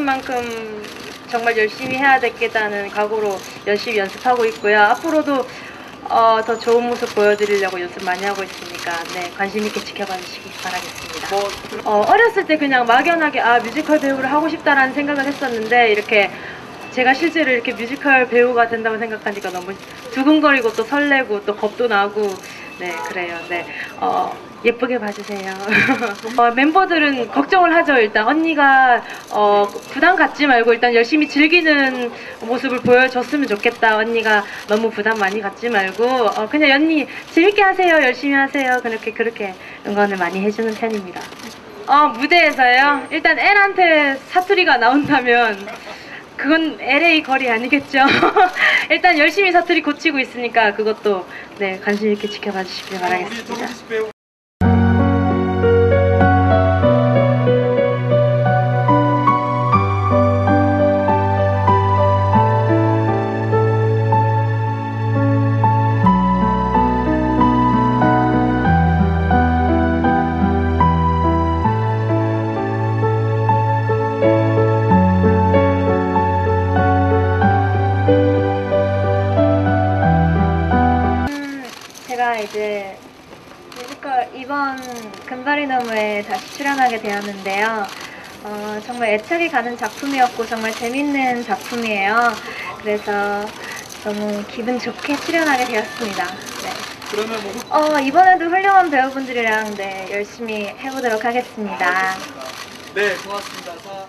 만큼 정말 열심히 해야 되겠다는 각오로 열심히 연습하고 있고요. 앞으로도 어, 더 좋은 모습 보여드리려고 연습 많이 하고 있으니까 네, 관심 있게 지켜봐 주시기 바라겠습니다. 뭐 어, 어렸을 때 그냥 막연하게 아 뮤지컬 배우를 하고 싶다라는 생각을 했었는데 이렇게 제가 실제로 이렇게 뮤지컬 배우가 된다고 생각하니까 너무 두근거리고 또 설레고 또 겁도 나고 네 그래요 네 어, 예쁘게 봐주세요. 어, 멤버들은 걱정을 하죠. 일단 언니가 어, 부담 갖지 말고 일단 열심히 즐기는 모습을 보여줬으면 좋겠다. 언니가 너무 부담 많이 갖지 말고 어, 그냥 언니 재밌게 하세요. 열심히 하세요. 그렇게 그렇게 응원을 많이 해주는 편입니다. 어, 무대에서요? 일단 L한테 사투리가 나온다면 그건 LA 거리 아니겠죠? 일단 열심히 사투리 고치고 있으니까 그것도 네 관심 있게 지켜봐 주시길 우리 바라겠습니다. 제가 이제 뮤지컬 이번 금발이 너무에 다시 출연하게 되었는데요. 어, 정말 애착이 가는 작품이었고 정말 재밌는 작품이에요. 그래서 너무 기분 좋게 출연하게 되었습니다. 네. 그러면 뭐 어, 이번에도 훌륭한 배우분들이랑 네, 열심히 해보도록 하겠습니다. 네 고맙습니다. 자.